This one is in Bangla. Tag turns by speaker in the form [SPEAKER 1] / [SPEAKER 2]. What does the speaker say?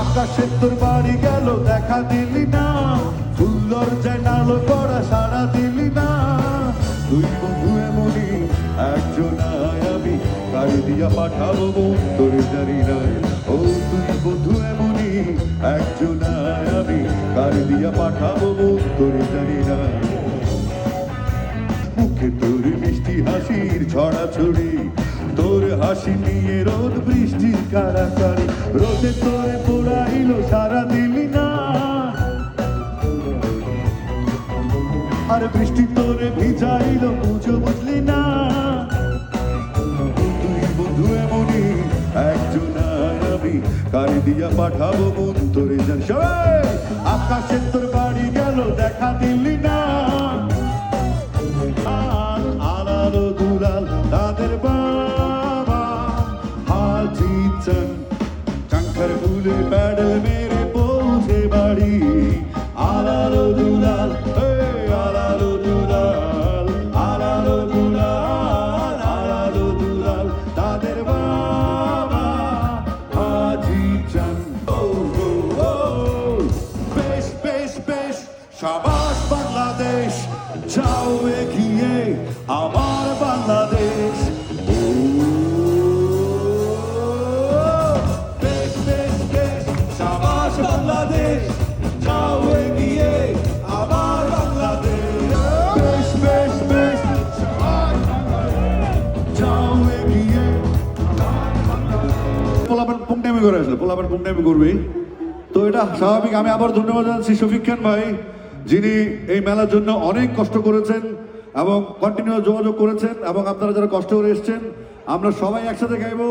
[SPEAKER 1] আকাশে তোর বাড়ি গেল, দেখা দিলি না। ফুল্লর জানালো করা সারা দিলি না। তুই বন্ধু এমনি একজন আমি। গাড়ি দিয়া পাঠাবো মন তোর জানি নাই। ও তুই বন্ধু এমনি একজন আমি। গাড়ি দিয়া পাঠাবো মন তোর জানি নাই। মুখে তোর মিষ্টি হাসির ছড়াছড়ি তোর হাসি নিয়ে রোদ বৃষ্টির কারাকারি। রোদে তোরে পোড়াইলো সারা দিলি না। আর বৃষ্টি তোরে ভিজাইলো, বুঝো বুঝলি না। তুই বন্ধু এমনই, একজন আমি। গাড়ি দিয়া পাঠাবো মন তোরে সবাই, আকাশে তোর বাড়ি গেল, দেখা দিলি না। আল আলালো দুলাল, তাদের চাঙ্কার প্যাডেল মেরে পৌঁছে বাড়ি। আলালো দুলাল আলালো দুলাল আলালো দুলাল আলালো দুলাল, তাদের বাবা হাজি চান। বেশ বেশ বেশ, সাবাস বাংলাদেশ, যাও এগিয়ে, আমার পোলাপান কোন করে আসলে, পোলাপান কোন টাইমে করবে। তো এটা স্বাভাবিক, আমি আবার ধন্যবাদ জানাচ্ছি শফিক ভাই, যিনি এই মেলার জন্য অনেক কষ্ট করেছেন এবং কন্টিনিউ যোগাযোগ করেছেন এবং আপনারা যারা কষ্ট করে এসেছেন, আমরা সবাই একসাথে গাইবো